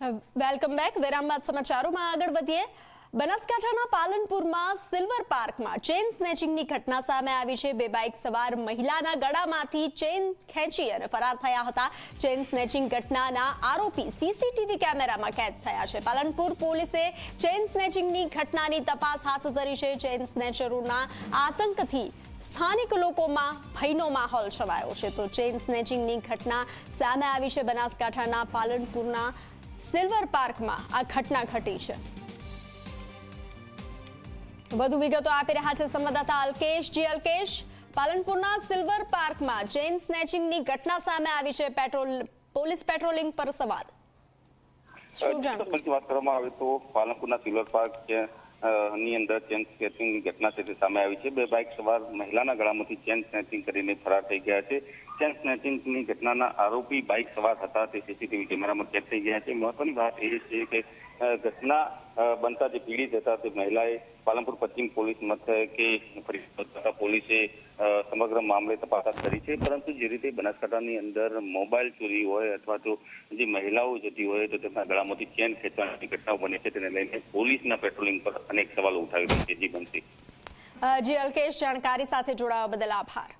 Welcome back વિરામ બાદ સમાચારોમાં આગળ વધીએ. બનાસકાંઠાના પાલનપુરમાં સિલ્વર પાર્કમાં ચેન સ્નેચિંગની ઘટના સામે આવી છે. બે બાઇક સવાર મહિલાના ગળામાંથી ચેન ખેંચી અને ફરાર થયા હતા. ચેન સ્નેચિંગ ઘટનાના આરોપી સીસીટીવી કેમેરામાં કેદ થયા છે. પાલનપુર પોલીસે ચેન સ્નેચિંગની ઘટનાની તપાસ હાથ ધરી છે. ચેન સ્નેચરોના આતંકથી સ્થાનિક લોકોમાં ભયનો માહોલ છવાયો છે. તો ચેન સ્નેચિંગની ઘટના સામે આવી છે બનાસકાંઠાના પાલનપુરના સિલ્વર પાર્કમાં આ ઘટના ઘટી છે. વધુ વિગતો આપી રહ્યા છે સંવાદદાતા અલ્કેશ. જી અલ્કેશ પાલનપુરના સિલ્વર પાર્કમાં ચેઇન સ્નેચિંગની ઘટના સામે આવી છે પેટ્રોલ પોલીસ પેટ્રોલિંગ પર સવાલ. શું વાત કરવામાં આવે તો પાલનપુરના સિલ્વર પાર્ક છે, ની અંદર ચેન સ્નેચિંગની ઘટના છે સામે આવી છે. બે બાઇક સવાર મહિલાના ગળામાંથી ચેન સ્નેચિંગ કરીને ફરાર થઈ ગયા છે. ચેન સ્નેચિંગની ઘટનાના આરોપી બાઇક સવાર હતા. તે સીસીટીવી કેમેરામાં કેદ થઈ ગયા છે. મહત્વની વાત એ છે કે ઘટના બનતા જે પીડિત હતા તે મહિલાએ પાલનપુર પશ્ચિમ પોલીસ મથકે ફરિયાદ પોલીસે સમગ્ર મામલે તપાસ ધરી છે. પરંતુ જે રીતે બનાસકાંઠાની અંદર મોબાઈલ ચોરી હોય અથવા તો જે મહિલાઓ જતી હોય તો તેમના ગળામાંથી ચેન ખેંચવાની ઘટનાઓ બને છે. તેને લઈને પોલીસના પેટ્રોલિંગ પર અનેક સવાલો ઉઠાવી રહ્યા છે. જી, બનશે. જી, અલ્કેશ, જાણકારી સાથે જોડાવા બદલ આભાર.